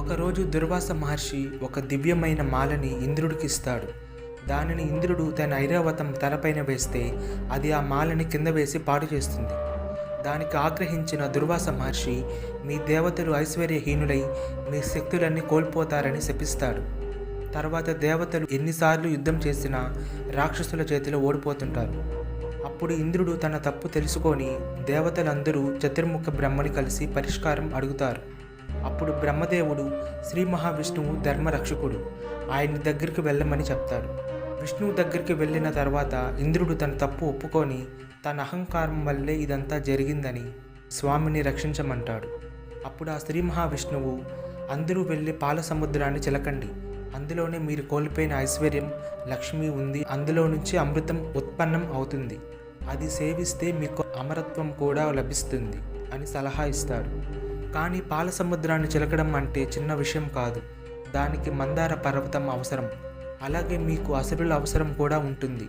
ఒకరోజు దుర్వాస మహర్షి ఒక దివ్యమైన మాలని ఇంద్రుడికి ఇస్తాడు దానిని ఇంద్రుడు తన ఐరావతం తలపైన వేస్తే అది ఆ మాలని కింద వేసి పాడు చేస్తుంది. దానికి ఆగ్రహించిన దుర్వాస మహర్షి మీ దేవతలు ఐశ్వర్యహీనులై మీ శక్తులన్నీ కోల్పోతారని శపిస్తాడు. తర్వాత దేవతలు ఎన్నిసార్లు యుద్ధం చేసినా రాక్షసుల చేతిలో ఓడిపోతుంటారు. అప్పుడు ఇంద్రుడు తన తప్పు తెలుసుకొని దేవతలందరూ చతుర్ముఖ బ్రహ్మని కలిసి పరిష్కారం అడుగుతారు. అప్పుడు బ్రహ్మదేవుడు శ్రీ మహావిష్ణువు ధర్మరక్షకుడు ఆయన దగ్గరికి వెళ్ళమని చెప్తాడు. విష్ణువు దగ్గరికి వెళ్ళిన తర్వాత ఇంద్రుడు తన తప్పు ఒప్పుకొని తన అహంకారం వల్లే ఇదంతా జరిగిందని స్వామిని రక్షించమంటాడు. అప్పుడు ఆ శ్రీ మహావిష్ణువు అందరూ వెళ్ళి పాల సముద్రాన్ని చిలకండి. అందులోనే మీరు కోల్పోయిన ఐశ్వర్యం లక్ష్మి ఉంది. అందులో నుంచి అమృతం ఉత్పన్నం అవుతుంది. అది సేవిస్తే మీకు అమరత్వం కూడా లభిస్తుంది అని సలహా ఇస్తాడు. కానీ పాల సముద్రాన్ని చిలకడం అంటే చిన్న విషయం కాదు. దానికి మందార పర్వతం అవసరం. అలాగే మీకు అసురుల అవసరం కూడా ఉంటుంది.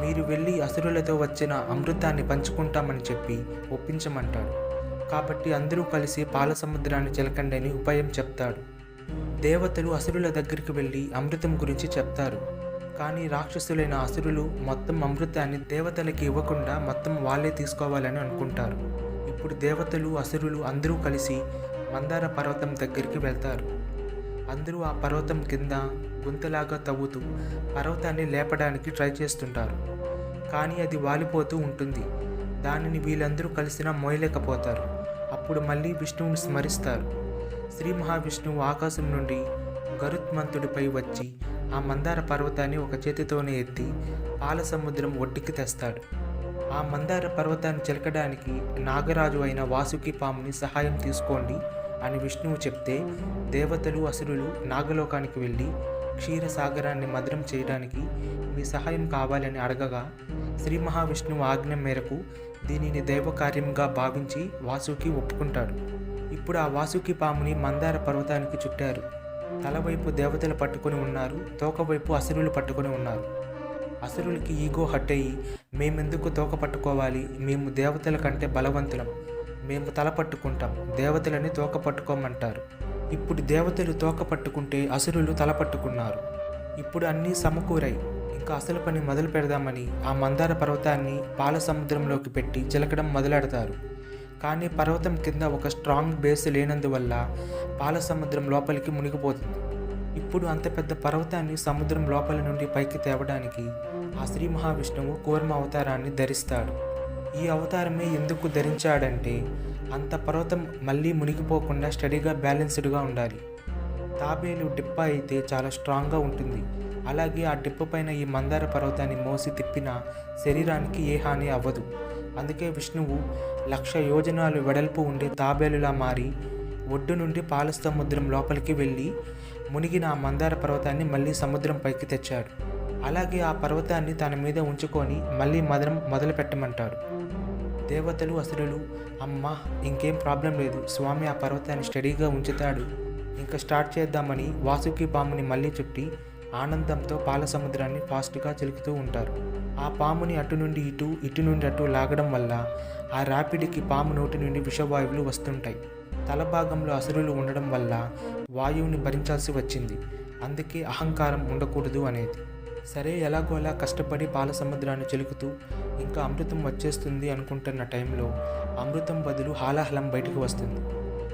మీరు వెళ్ళి అసురులతో వచ్చిన అమృతాన్ని పంచుకుంటామని చెప్పి ఒప్పించమంటాడు. కాబట్టి అందరూ కలిసి పాల సముద్రాన్ని చిలకండి అని ఉపాయం చెప్తాడు. దేవతలు అసురుల దగ్గరికి వెళ్ళి అమృతం గురించి చెప్తారు. కానీ రాక్షసులైన అసురులు మొత్తం అమృతాన్ని దేవతలకి ఇవ్వకుండా మొత్తం వాళ్ళే తీసుకోవాలని అనుకుంటారు. ఇప్పుడు దేవతలు అసురులు అందరూ కలిసి మందార పర్వతం దగ్గరికి వెళ్తారు. అందరూ ఆ పర్వతం కింద గుంతలాగా తవ్వుతూ పర్వతాన్ని లేపడానికి ట్రై చేస్తుంటారు. కానీ అది వాలిపోతూ ఉంటుంది. దానిని వీళ్ళందరూ కలిసినా మోయలేకపోతారు. అప్పుడు మళ్ళీ విష్ణువుని స్మరిస్తారు. శ్రీ మహావిష్ణువు ఆకాశం నుండి గరుత్మంతుడిపై వచ్చి ఆ మందార పర్వతాన్ని ఒక చేతితోనే ఎత్తి పాల సముద్రం ఒడ్డుకి తెస్తాడు. ఆ మందార పర్వతాన్ని చిలకడానికి నాగరాజు అయిన వాసుకి పాముని సహాయం తీసుకోండి అని విష్ణువు చెప్తే దేవతలు అసురులు నాగలోకానికి వెళ్ళి క్షీరసాగరాన్ని మధురం చేయడానికి మీ సహాయం కావాలని అడగగా శ్రీ మహావిష్ణువు ఆజ్ఞ మేరకు దీనిని దైవకార్యంగా భావించి వాసుకి ఒప్పుకుంటాడు. ఇప్పుడు ఆ వాసుకి పాముని మందార పర్వతానికి చుట్టారు. తలవైపు దేవతలు పట్టుకొని ఉన్నారు తోకవైపు అసురులు పట్టుకొని ఉన్నారు. అసురులకి ఈగో హట్ అయ్యి మేమెందుకు తోక పట్టుకోవాలి? మేము దేవతల కంటే బలవంతులం. మేము తల పట్టుకుంటాం. దేవతలని తోక పట్టుకోమంటారు. ఇప్పుడు దేవతలు తోక పట్టుకుంటే అసురులు తల పట్టుకున్నారు. ఇప్పుడు అన్నీ సమకూరాయి. ఇంకా అసలు పని మొదలు పెడదామని ఆ మందార పర్వతాన్ని పాల సముద్రంలోకి పెట్టి చిలకడం మొదలెడతారు. కానీ పర్వతం కింద ఒక స్ట్రాంగ్ బేస్ లేనందువల్ల పాల సముద్రం లోపలికి మునిగిపోతుంది. ఇప్పుడు అంత పెద్ద పర్వతాన్ని సముద్రం లోపల నుండి పైకి తేవడానికి ఆ శ్రీ మహావిష్ణువు కూర్మ అవతారాన్ని ధరిస్తాడు. ఈ అవతారమే ఎందుకు ధరించాడంటే అంత పర్వతం మళ్ళీ మునిగిపోకుండా స్టడీగా బ్యాలెన్స్డ్గా ఉండాలి. తాబేలు డిప్ప అయితే చాలా స్ట్రాంగ్గా ఉంటుంది. అలాగే ఆ డిప్ప పైన ఈ మందార పర్వతాన్ని మోసి తిప్పిన శరీరానికి ఏ హాని అవ్వదు. అందుకే విష్ణువు లక్ష యోజనాలు వెడల్పు ఉండే తాబేలులా మారి ఒడ్డు నుండి పాల సముద్రం లోపలికి వెళ్ళి మునిగిన ఆ మందార పర్వతాన్ని మళ్ళీ సముద్రం పైకి తెచ్చాడు. అలాగే ఆ పర్వతాన్ని తన మీద ఉంచుకొని మళ్ళీ మదనం మొదలు పెట్టమంటాడు దేవతలు అసురులు అమ్మ ఇంకేం ప్రాబ్లం లేదు. స్వామి ఆ పర్వతాన్ని స్టడీగా ఉంచుతాడు. ఇంకా స్టార్ట్ చేద్దామని వాసుకి పాముని మళ్ళీ చుట్టి ఆనందంతో పాల సముద్రాన్ని ఫాస్ట్గా చిలుకుతూ ఉంటారు. ఆ పాముని అటు నుండి ఇటు ఇటు నుండి అటు లాగడం వల్ల ఆ ర్యాపిడ్కి పాము నోటి నుండి విషవాయువులు వస్తుంటాయి. తల భాగంలో అసురులు ఉండడం వల్ల వాయువుని భరించాల్సి వచ్చింది. అందుకే అహంకారం ఉండకూడదు అనేది. సరే ఎలాగోలా కష్టపడి పాల సముద్రాన్ని చిలుకుతూ ఇంకా అమృతం వచ్చేస్తుంది అనుకుంటున్న టైంలో అమృతం బదులు హాలాహలం బయటకు వస్తుంది.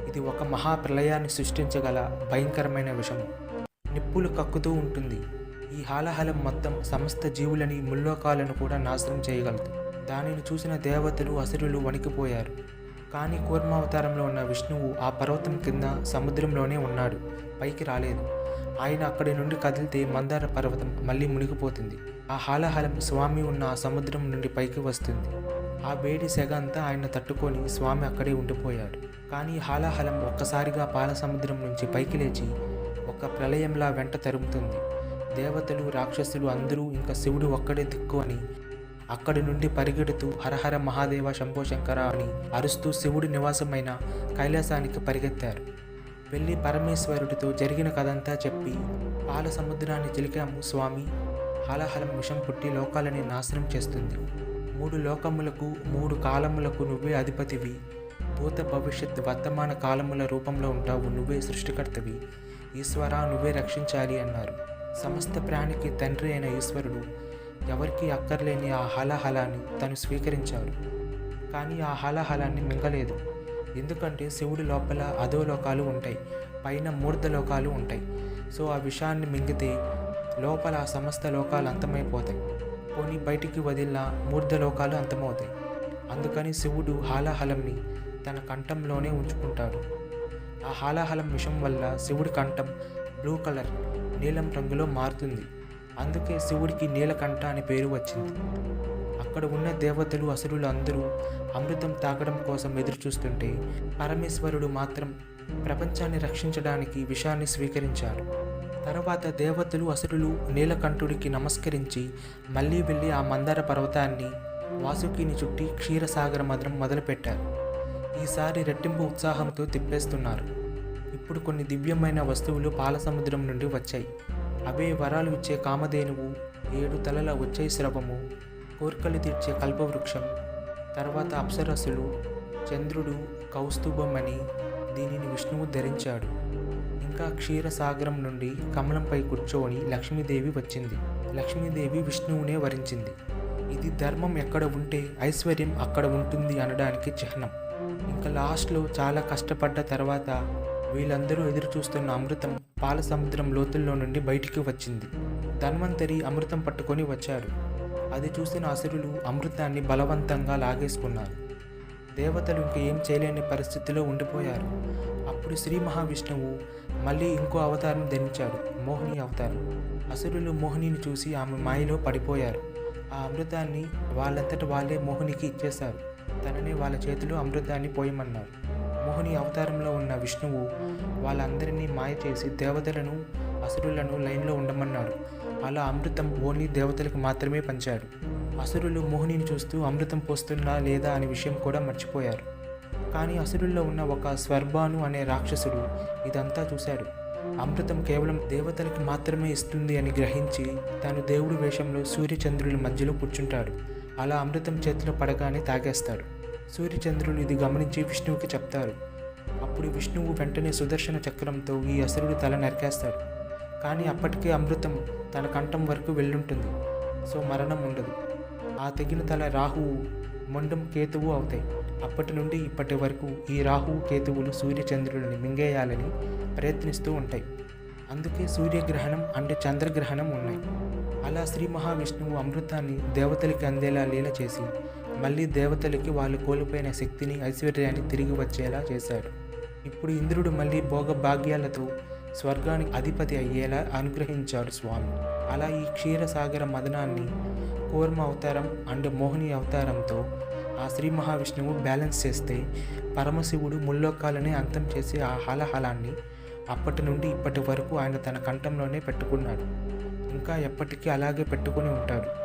ఇది ఒక మహా ప్రళయాన్ని సృష్టించగల భయంకరమైన విషయం నిప్పులు కక్కుతూ ఉంటుంది. ఈ హాలాహలం మొత్తం సమస్త జీవులని ముల్లోకాలను కూడా నాశనం చేయగలదు. దానిని చూసిన దేవతలు అసురులు వణికిపోయారు. కానీ కూర్మావతారంలో ఉన్న విష్ణువు ఆ పర్వతం కింద సముద్రంలోనే ఉన్నాడు. పైకి రాలేదు. ఆయన అక్కడి నుండి కదిలితే మందార పర్వతం మళ్ళీ మునిగిపోతుంది. ఆ హాలాహలం స్వామి ఉన్న ఆ సముద్రం నుండి పైకి వస్తుంది. ఆ వేడి సెగ అంతా ఆయన తట్టుకొని స్వామి అక్కడే ఉండిపోయాడు. కానీ హాలాహలం ఒక్కసారిగా పాల సముద్రం నుంచి పైకి లేచి ఒక ప్రళయంలా వెంట తరుముతుంది. దేవతలు రాక్షసులు అందరూ ఇంకా శివుడు ఒక్కడే దిక్కు అని అక్కడి నుండి పరిగెడుతూ హరహర మహాదేవ శంభో శంకర అని అరుస్తూ శివుడి నివాసమైన కైలాసానికి పరిగెత్తారు. వెళ్ళి పరమేశ్వరుడితో జరిగిన కథంతా చెప్పి పాల సముద్రాన్ని చిలికాము స్వామి. హాలహలం విషం పుట్టి లోకాలని నాశనం చేస్తుంది. మూడు లోకములకు మూడు కాలములకు నువ్వే అధిపతివి. భూత భవిష్యత్ వర్తమాన కాలముల రూపంలో ఉంటావు నువ్వే సృష్టికర్తవి. ఈశ్వరా నువ్వే రక్షించాలి అన్నారు. సమస్త ప్రాణికి తండ్రి అయిన ఈశ్వరుడు ఎవరికీ అక్కర్లేని ఆ హలాహలాన్ని తను స్వీకరించాడు. కానీ ఆ హలాహలాన్ని మింగలేదు. ఎందుకంటే శివుడి లోపల అధోలోకాలు ఉంటాయి పైన మూర్ధ లోకాలు ఉంటాయి. సో ఆ విషయాన్ని మింగితే లోపల ఆ సమస్త లోకాలు అంతమైపోతాయి. పోనీ బయటికి వదిలిన మూర్ధ లోకాలు అంతమవుతాయి. అందుకని శివుడు హాలాహలంని తన కంఠంలోనే ఉంచుకుంటాడు. ఆ హాలాహలం విషం వల్ల శివుడి కంఠం బ్లూ కలర్ నీలం రంగులో మారుతుంది. అందుకే శివుడికి నీలకంఠ అని పేరు వచ్చింది. అక్కడ ఉన్న దేవతలు అసురులు అందరూ అమృతం తాగడం కోసం ఎదురుచూస్తుంటే పరమేశ్వరుడు మాత్రం ప్రపంచాన్ని రక్షించడానికి విషాన్ని స్వీకరించాడు తర్వాత దేవతలు అసురులు నీలకంఠుడికి నమస్కరించి మళ్ళీ వెళ్ళి ఆ మందార పర్వతాన్ని వాసుకిని చుట్టి క్షీరసాగర మదనం మొదలుపెట్టారు. ఈసారి రెట్టింపు ఉత్సాహంతో తిప్పేస్తున్నారు. ఇప్పుడు కొన్ని దివ్యమైన వస్తువులు పాలసముద్రం నుండి వచ్చాయి. అవే వరాలు ఇచ్చే కామధేనువు ఏడు తలల వచ్చే శ్రవము కోర్కలు తీర్చే కల్పవృక్షం తర్వాత అప్సరసులు చంద్రుడు కౌస్తుభం అని దీనిని విష్ణువు ధరించాడు. ఇంకా క్షీరసాగరం నుండి కమలంపై కూర్చొని లక్ష్మీదేవి వచ్చింది. లక్ష్మీదేవి విష్ణువునే వరించింది. ఇది ధర్మం ఎక్కడ ఉంటే ఐశ్వర్యం అక్కడ ఉంటుంది అనడానికి చిహ్నం. ఇంకా లాస్ట్లో చాలా కష్టపడ్డ తర్వాత వీళ్ళందరూ ఎదురు చూస్తున్న అమృతం పాల సముద్రం లోతుల్లో నుండి బయటికి వచ్చింది. ధన్వంతరి అమృతం పట్టుకొని వచ్చారు. అది చూసిన అసురులు అమృతాన్ని బలవంతంగా లాగేసుకున్నారు. దేవతలు ఇంకేం చేయలేని పరిస్థితిలో ఉండిపోయారు. అప్పుడు శ్రీ మహావిష్ణువు మళ్ళీ ఇంకో అవతారం ధరించాడు మోహిని అవతారం. అసురులు మోహినిని చూసి ఆమె మాయలో పడిపోయారు. ఆ అమృతాన్ని వాళ్ళంతట వాళ్ళే మోహినికి ఇచ్చేశారు. తననే వాళ్ళ చేతిలో అమృతాన్ని పోయమన్నారు. మోహిని అవతారంలో ఉన్న విష్ణువు వాళ్ళందరినీ మాయ చేసి దేవతలను అసురులను లైన్లో ఉండమన్నాడు అలా అమృతం ఓన్లీ దేవతలకు మాత్రమే పంచాడు. అసురులు మోహినిని చూస్తూ అమృతం పోస్తుందా లేదా అనే విషయం కూడా మర్చిపోయారు. కానీ అసురుల్లో ఉన్న ఒక స్వర్బాను అనే రాక్షసుడు ఇదంతా చూశాడు. అమృతం కేవలం దేవతలకు మాత్రమే ఇస్తుంది అని గ్రహించి తాను దేవుడి వేషంలో సూర్యచంద్రుల మధ్యలో కూర్చుంటాడు. అలా అమృతం చేతిలో పడగానే తాగేస్తాడు. సూర్యచంద్రులు ఇది గమనించి విష్ణువుకి చెప్తారు. అప్పుడు విష్ణువు వెంటనే సుదర్శన చక్రంతో ఈ అసురుడి తల నరికేస్తాడు. కానీ అప్పటికే అమృతం తన కంఠం వరకు వెళ్ళుంటుంది. సో మరణం ఉండదు. ఆ తెగిన తల రాహువు మొండం కేతువు అవుతాయి. అప్పటి నుండి ఇప్పటి వరకు ఈ రాహువు కేతువులు సూర్యచంద్రులని మింగేయాలని ప్రయత్నిస్తూ ఉంటాయి. అందుకే సూర్యగ్రహణం అంటే చంద్రగ్రహణం ఉన్నాయి. అలా శ్రీ మహావిష్ణువు అమృతాన్ని దేవతలకి అందేలా లీల చేసి మళ్ళీ దేవతలకి వాళ్ళు కోల్పోయిన శక్తిని ఐశ్వర్యాన్ని తిరిగి వచ్చేలా చేశాడు. ఇప్పుడు ఇంద్రుడు మళ్ళీ భోగ భాగ్యాలతో స్వర్గానికి అధిపతి అయ్యేలా అనుగ్రహించాడు స్వామి. అలా ఈ క్షీరసాగర మదనాన్ని కూర్మ అవతారం అండ్ మోహిని అవతారంతో ఆ శ్రీ మహావిష్ణువు బ్యాలెన్స్ చేస్తే పరమశివుడు ముల్లోకాలనే అంతం చేసి ఆ హలహలాన్ని అప్పటి నుండి ఇప్పటి వరకు ఆయన తన కంఠంలోనే పెట్టుకున్నాడు. ఇంకా ఎప్పటికీ అలాగే పెట్టుకుని ఉంటాడు.